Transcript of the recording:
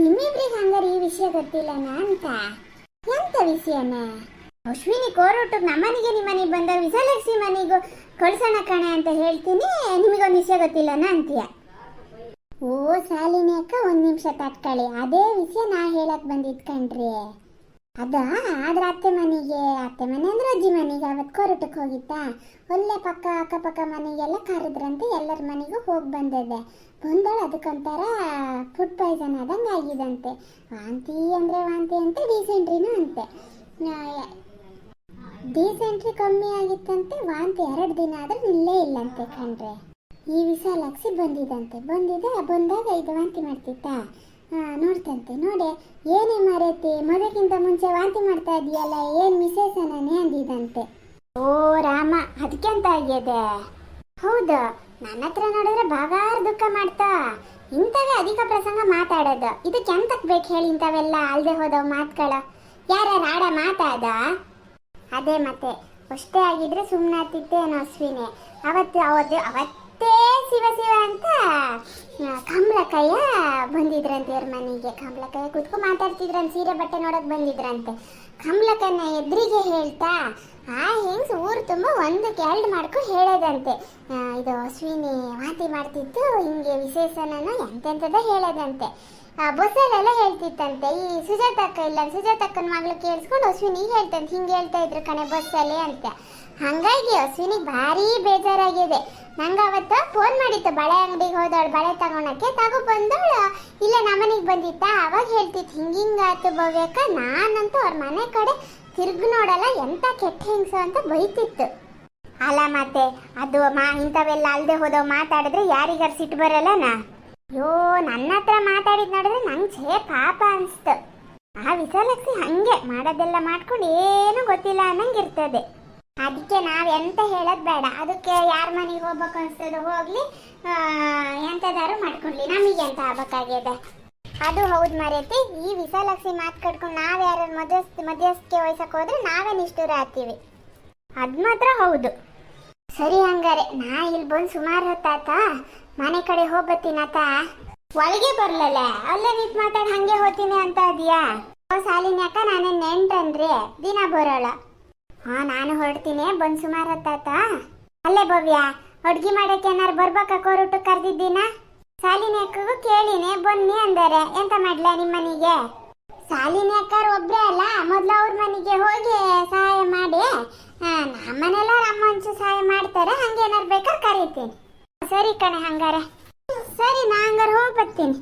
ನಿಮ್ಮಿಬ್ರಿಗೆ ಹಂಗಾರೆ ಈ ವಿಷಯ ಗೊತ್ತಿಲ್ಲನ ಅಂತ? ಎಂತ ವಿಷಯನ? ಅಶ್ವಿನಿ ಕೋರೋಟಕ್ಕೆ ನಮ್ಮನಿಗೆ ನಿಮ್ಮನೆಗೆ ಬಂದ ವಿಶಾಲಕ್ಷಿ ಮನೆಗೂ ಕಳ್ಸೋಣ ಕಣೆ ಅಂತ ಹೇಳ್ತೀನಿ. ನಿಮಗೊಂದು ವಿಷಯ ಗೊತ್ತಿಲ್ಲನ ಅಂತೀಯ? ಓ ಶಾಲಿನಿ ಅಕ್ಕ, ಒಂದು ನಿಮಿಷ ತಟ್ಕೊಳ್ಳಿ ಅದೇ ವಿಷಯ ನಾ ಹೇಳಕ್ ಬಂದಿದ್ ಅದ ಆದ್ರ ಅತ್ತೆ ಮನೆಗೆ, ಅತ್ತೆ ಮನೆ ಅಂದ್ರೆ ಅಜ್ಜಿ ಮನೆಗೆ ಅವತ್ತು ಕೊರಟಕ್ಕೆ ಹೋಗಿತ್ತಾ ಒಳ್ಳೆ ಪಕ್ಕ, ಅಕ್ಕಪಕ್ಕ ಮನೆಗೆಲ್ಲ ಕರೆದ್ರಂತೆ ಎಲ್ಲರ ಮನೆಗೂ ಹೋಗಿ ಬಂದಿದೆ ಬಂದಳು ಅದಕ್ಕೊಂಥರ ಫುಡ್ ಪಾಯ್ಸನ್ ಆದಂಗೆ ಆಗಿದಂತೆ. ವಾಂತಿ ಅಂದರೆ ವಾಂತಿ ಅಂತ ಡಿಸೆಂಟ್ರಿನೂ ಅಂತೆ. ಡಿಸೆಂಟ್ರಿ ಕಮ್ಮಿ ಆಗಿತ್ತಂತೆ, ವಾಂತಿ ಎರಡು ದಿನ ಆದ್ರೆ ನಿಲ್ಲೇ ಇಲ್ಲಂತೆ ಕಣ್ರೆ. ಈ ವಿಶಾಲಾಕ್ಷಿ ಬಂದಿದಂತೆ. ಬಂದಿದೆ, ಬಂದಾಗ ಇದು ವಾಂತಿ ಮಾಡ್ತಿತ್ತಾ? ನೋಡ್ತಂತೆ ನೋಡಿ, ಏನೇ ಮಾರೈತಿ ಮದುವೆಗಿಂತ ಮುಂಚೆ ವಾಂತಿ ಮಾಡ್ತಾ ಇದೆಯಲ್ಲ ಏನ್ ಮಿಸೇಸನೇ ಅಂದಿದಂತೆ? ಓ, ರಾಮ ಅದಕ್ಕೆ ಅಂತ ಆಗ್ಯದೆ? ಹೌದು, ನನ್ನ ಹತ್ರ ನೋಡಿದ್ರೆ ಬಗಾರ್ ದುಃಖ ಮಾಡ್ತಾ. ಇಂಥವೇ ಅಧಿಕ ಪ್ರಸಂಗ ಮಾತಾಡೋದು. ಇದಕ್ಕೆ ಎಂತಕ್ ಬೇಕು ಹೇಳಿ ಇಂಥವೆಲ್ಲ ಅಲ್ದೆ ಹೋದವ್ ಮಾತುಗಳ? ಯಾರ ಆಡ ಮಾತಾಡ ಅದೇ ಮತ್ತೆ, ಅಷ್ಟೇ ಆಗಿದ್ರೆ ಸುಮ್ಮನಾಗ್ತಿತ್ತೇನೋ ಅಶ್ವಿನಿ. ಅವತ್ತು ಅವತ್ತು ಅವತ್ತೇ ಶಿವ ಶಿವ ಅಂತ ಆ, ಕಮಲಕ್ಕಯ್ಯ ಬಂದಿದ್ರಂತೆ ಇವ್ರ ಮನೆಗೆ. ಕಮಲಕ್ಕಯ್ಯ ಕುತ್ಕೊ ಮಾತಾಡ್ತಿದ್ರಂತೆ ಸೀರೆ ಬಟ್ಟೆ ನೋಡಕ್ ಬಂದಿದ್ರಂತೆ. ಕಂಬಳಕನ ಎದ್ರಿಗೆ ಹೇಳ್ತಾ ಆ ಹೆಂಗ್ಸ್ ಊರು ತುಂಬ ಒಂದು ಎರಡು ಮಾಡ್ಕೊ ಹೇಳೋದಂತೆ. ಇದು ಅಶ್ವಿನಿ ಮಾತಿ ಮಾಡ್ತಿತ್ತು ಹಿಂಗೆ ವಿಶೇಷನೂ ಎಂತೆಂಥದ್ದೇ ಹೇಳೋದಂತೆ. ಬಸ್ಸಲ್ಲೆಲ್ಲ ಹೇಳ್ತಿತ್ತಂತೆ ಈ ಸುಜಾತಕ್ಕ ಇಲ್ಲ ಸುಜಾತಕ್ಕನ ಮಗಳು ಕೇಳಿಸ್ಕೊಂಡು ಅಶ್ವಿನಿ ಹೇಳ್ತಂತೆ ಹಿಂಗೆ ಹೇಳ್ತಾ ಇದ್ರು ಕಣೆ ಬಸ್ಸಲ್ಲಿ ಅಂತ. ಹಂಗಾಗಿ ಅಶ್ವಿನಿಗೆ ಭಾರಿ ಬೇಜಾರಾಗಿದೆ. ನಂಗೆ ಅವತ್ತು ಫೋನ್ ಮಾಡಿತ್ತು ಬಳೆ ಅಂಗಡಿಗೆ ಹೋದವಳು ಬಳೆ ತಗೊಳಕ್ಕೆ ತಗೋ ಬಂದವಳು ಇಲ್ಲ ನಮ್ಮನೆಗೆ ಬಂದಿತ್ತ ಅವಾಗ ಹೇಳ್ತಿತ್ತು ಹಿಂಗೆ ಹಿಂಗಾತು ಭವ್ಯಕ್ಕ, ನಾನಂತೂ ಅವ್ರ ಮನೆ ಕಡೆ ತಿರ್ಗು ನೋಡಲ್ಲ, ಎಂತ ಕೆಟ್ಟ ಹಿಂಗ್ಸು ಅಂತ ಬೈತಿತ್ತು. ಅಲ್ಲ ಮತ್ತೆ ಅದು ಮಾ, ಇಂಥವೆಲ್ಲ ಅಲ್ದೆ ಹೋದವು ಮಾತಾಡಿದ್ರೆ ಯಾರಿಗಾರ ಸಿಟ್ಟು ಬರಲ್ಲನಾ? ಅಯ್ಯೋ, ನನ್ನ ಹತ್ರ ಮಾತಾಡಿದ್ ನೋಡಿದ್ರೆ ನಂಗೆ ಛೇ ಪಾಪ ಅನಿಸ್ತು. ಆ ವಿಶಾಲಕ್ಷಿ ಹಂಗೆ, ಮಾಡೋದೆಲ್ಲ ಮಾಡ್ಕೊಂಡು ಏನೂ ಗೊತ್ತಿಲ್ಲ ಅನ್ನಂಗೆ ಇರ್ತದೆ ಅದಕ್ಕೆ ನಾವು ಎಂತ ಹೇಳೋದ್ ಬೇಡ. ಅದಕ್ಕೆ ಯಾರ ಮನೆಗೆ ಹೋಗ್ಬೇಕು ಅನ್ಸ್ತದೆ ಹೋಗ್ಲಿ ಎಂತದಾರು ಮಾಡ್ಕೊಳ್ಳಿ ನಮಗೆ ಎಂತ ಆಗ್ಬೇಕಾಗಿದೆ ಅದು ಹೌದು ಮರೆತಿ. ಈ ವಿಶಾಲಕ್ಷಿ ಮಾತು ಕಟ್ಕೊಂಡು ನಾವ್ ಯಾರು ಮಧ್ಯಸ್ಥ, ಮಧ್ಯಸ್ಥಿಕೆ ವಹಿಸಕ್ ಹೋದ್ರೆ ನಾವೇ ನಿಷ್ಠುರ ಆಗ್ತೀವಿ. ಅದ್ ಮಾತ್ರ ಹೌದು. ಸರಿ ಹಂಗಾರೆ, ನಾ ಇಲ್ಲಿ ಬಂದು ಸುಮಾರು ಹೊತ್ತಾತ ಮನೆ ಕಡೆ ಹೋಗ್ಬತ್ತೀನತ ಒಳಗೆ ಬರ್ಲಲ್ಲ ಅಲ್ಲೇ ನಿಂತ್ ಮಾತಾಡ್ ಹಂಗೆ ಹೋಗ್ತೀನಿ ಅಂತ ಅದೀಯಾ ಸಾಲಿನ ಅಕ್ಕ ನಾನೇ ನೆಂಟನ್ರಿ ದಿನ ಬರೋಳ ಹಾ, ನಾನು ಹೊರಡ್ತೀನಿ. ಬಂದ್ ಸುಮಾರು ಹೊತ್ತಾತ ಅಲ್ಲೇ ಭವ್ಯ, ಅಡ್ಗೆ ಮಾಡಕ್ಕೆ ಏನಾರು ಬರ್ಬೇಕಾ ಕೋರುಟು ಕರೆದಿದ್ದೀನ? ಅಕ್ಕಗೂ ಕೇಳಿನಿ, ಬನ್ನಿ ಅಂದರೆ. ಎಂತ ಮಾಡ್ಲ ನಿಮ್ಮ ಮನೆಗೆ? ಸಾಲಿನ ಅಕ್ಕರು ಒಬ್ಬರೇ ಅಲ್ಲ, ಮೊದಲು ಅವ್ರ ಮನೆಗೆ ಹೋಗಿ ಸಹಾಯ ಮಾಡಿ. ನಮ್ಮನೆಲ್ಲ ನಮ್ಮಂಚು ಸಹಾಯ ಮಾಡ್ತಾರೆ ಹಂಗೇನಾರು ಬೇಕಾದ್ರೆ ಕರೀತೀನಿ. ಸರಿ ಕಣೆ ಹಂಗಾರೆ. ಸರಿ, ನಾ ಹಂಗಾರೆ ಹೋಗಿ ಬರ್ತೀನಿ.